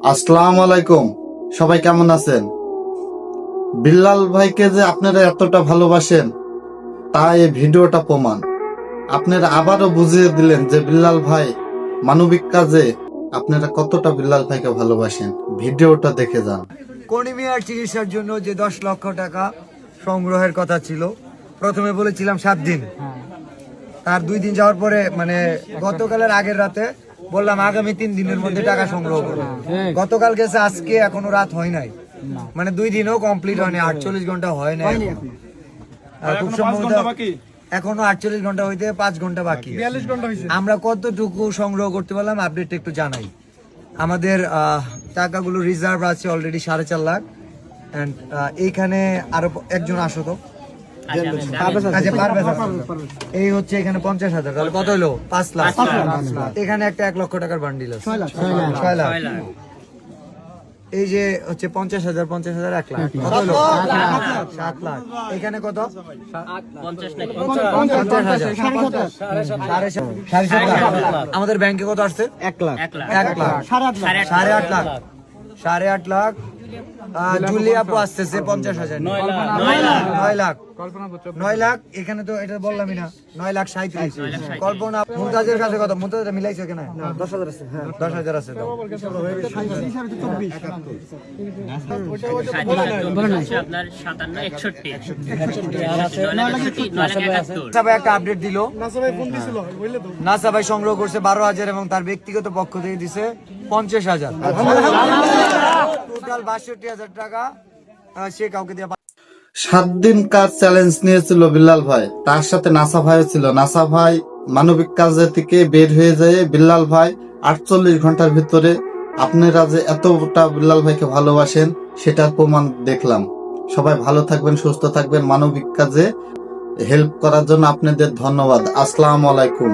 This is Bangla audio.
আসসালামু আলাইকুম সবাই কেমন আছেন? বিল্লাল ভাইকে যে আপনারা এতটা ভালোবাসেন তা এই ভিডিওটা প্রমাণ। আপনারা আবারও বুঝিয়ে দিলেন যে বিল্লাল ভাই মানবিক কাজে আপনারা কতটা বিল্লাল ভাইকে ভালোবাসেন। ভিডিওটা দেখে যান। কর্নিমিয়ার চিকিৎসার জন্য যে দশ লক্ষ টাকা সংগ্রহের কথা ছিল প্রথমে বলেছিলাম সাত দিন। তার দুই দিন যাওয়ার পরে মানে গতকালের আগের রাতে বললাম আগামী তিন দিনের মধ্যে টাকা সংগ্রহ করব। গতকাল গেছে আজকে এখনও রাত হয় নাই। মানে দুই দিনও কমপ্লিট হয়নি আটচল্লিশ ঘণ্টা হয় নাই খুব সম্ভবত এখনও আটচল্লিশ ঘণ্টা হইতে পাঁচ ঘণ্টা বাকি আমরা কতটুকু সংগ্রহ করতে পারলাম আপডেট একটু জানাই। আমাদের আহ, টাকাগুলো রিজার্ভ আছে অলরেডি সাড়ে চার লাখ। অ্যান্ড এইখানে আরও একজন আসো এই হচ্ছে এখানে পঞ্চাশ হাজার তাহলে কত হলো? পাঁচ লাখ। এখানে একটা এক লক্ষ টাকার বান্ডিল আছে। ছয় লাখ। এই যে হচ্ছে পঞ্চাশ হাজার পঞ্চাশ হাজার এক লাখ। কত সাত লাখ। এখানে কত? আমাদের ব্যাংকে কত আসছে? এক লাখ। এক লাখ। সাড়ে আট লাখ। সাড়ে আট লাখ। জুলি আপু আসতেছে পঞ্চাশ হাজার নয় লাখ নয় লাখ এখানে তো এটা বললামই না নয় লাখ সাঁত্রিশ কল্পনা মুমতাজের কাছে কত মিলাইছে কেন দশ হাজার আছে দশ হাজার আছে একটা আপডেট দিল নাসা ভাই সংগ্রহ করছে বারো হাজার এবং তার ব্যক্তিগত পক্ষ থেকে দিছে পঞ্চাশ হাজার টোটাল বাষট্টি হাজার টাকা সে কাউকে দিয়ে সাত দিন কাজ চ্যালেঞ্জ নিয়েছিল বিল্লাল ভাই? তার সাথে নাসা ভাইও ছিল। নাসা ভাই মানবিক কাজে থেকে বের হয়ে যায় বিল্লাল ভাই আটচল্লিশ ঘণ্টার ভিতরে আপনারা যে এতটা বিল্লাল ভাইকে ভালোবাসেন, সেটার প্রমাণ দেখলাম। সবাই ভালো থাকবেন, সুস্থ থাকবেন। মানবিক কাজে হেল্প করার জন্য আপনাদের ধন্যবাদ। আসসালামু আলাইকুম।